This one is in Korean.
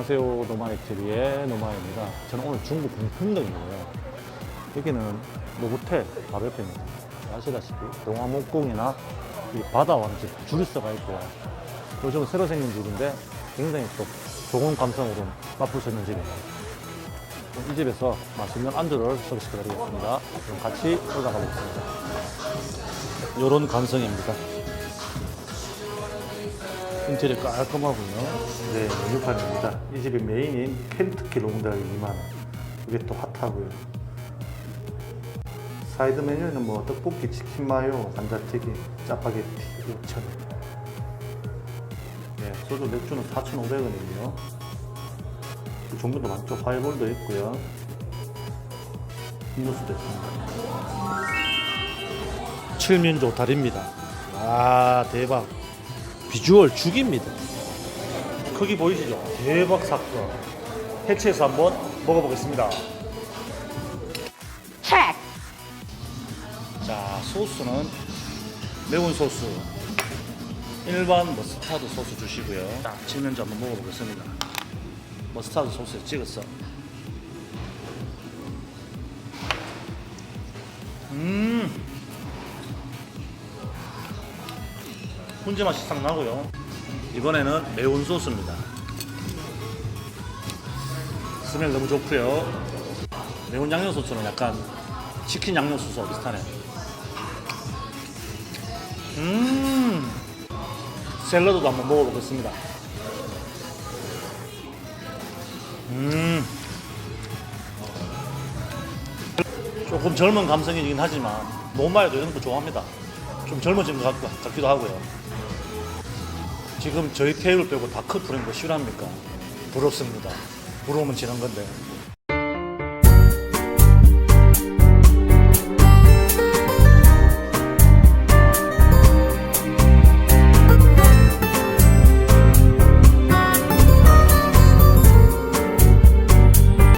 안녕하세요 노마의 TV의 노마입니다. 저는 오늘 중국 공평동이고요. 여기는 노부텔 바로 옆입니다. 아시다시피 동화목공이나 이 바다왕집 주리스가 있고요. 요즘 새로 생긴 집인데 굉장히 또 좋은 감성으로 맛볼 수 있는 집입니다. 이 집에서 맛있는 안주를 소개시켜 드리겠습니다. 그럼 같이 올라가 보겠습니다. 이런 감성입니다. 인테리어 깔끔하고요. 네, 메뉴판입니다. 이 집의 메인인 켄트키 롱닭이 2만원. 이게 또 핫하고요. 사이드 메뉴에는 뭐 떡볶이, 치킨 마요, 감자튀김, 짜파게티 6,000원. 네, 소주 맥주는 4,500원이고요. 그 종류도 많죠. 하이볼도 있고요. 음료수도 있습니다. 칠면조 다리입니다. 아 대박. 비주얼 죽입니다. 크기 보이시죠? 대박 사건. 해치해서 한번 먹어보겠습니다. check. 자 소스는 매운 소스. 일반 머스타드 소스 주시고요. 자 칠면조 한번 먹어보겠습니다. 머스타드 소스에 찍었어. 음. 훈제 맛이 싹 나고요. 이번에는 매운 소스입니다. 스멜 너무 좋고요. 매운 양념 소스는 약간 치킨 양념 소스와 비슷하네. 음. 샐러드도 한번 먹어보겠습니다. 음. 조금 젊은 감성이긴 하지만 노마에도 이런 거 좋아합니다. 좀 젊어진 것 같, 같기도 하고요. 지금 저희 테이블 빼고 다 커플인 거 싫어합니까? 부럽습니다. 부러우면 지는 건데.